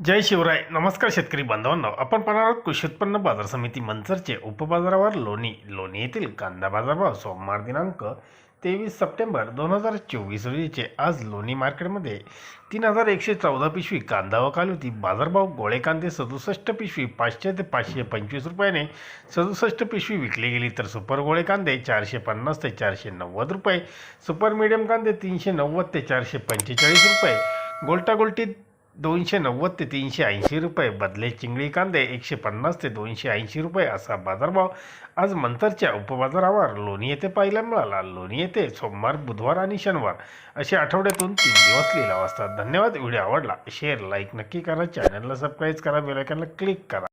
जय शिवराय. नमस्कार शेतकरी बांधवांनो. आपण पाहणार आहोत कृषी उत्पन्न बाजार समिती मंचरचे उपबाजारावर लोणी. लोणी येथील कांदा बाजारभाव सोमवार दिनांक तेवीस सप्टेंबर दोन हजार चोवीस रोजीचे. आज लोणी मार्केटमध्ये तीन हजार एकशे चौदा पिशवी कांदा व होती. बाजारभाव गोळे कांदे सदुसष्ट पिशवी पाचशे ते पाचशे पंचवीस रुपयाने सदुसष्ट पिशवी विकली गेली तर सुपर गोळे कांदे चारशे पन्नास ते चारशे नव्वद रुपये. सुपर मिडियम कांदे तीनशे नव्वद ते चारशे पंचेचाळीस रुपये. गोल्टा गोल्टी दोनशे नव्वद ते तीनशे ऐंशी रुपये. बदले चिंगळी कांदे एकशे पन्नास ते दोनशे ऐंशी रुपये असा बाजारभाव आज मंतरच्या उपबाजारावर. लोणी येथे पाहायला मिळाला. लोणी येथे सोमवार बुधवार आणि शनिवार असे आठवड्यातून तीन दिवस लिहिला असतात. धन्यवाद. व्हिडिओ आवडला शेअर लाईक नक्की करा. चॅनलला सबस्क्राईब करा. बेलायकनला क्लिक करा.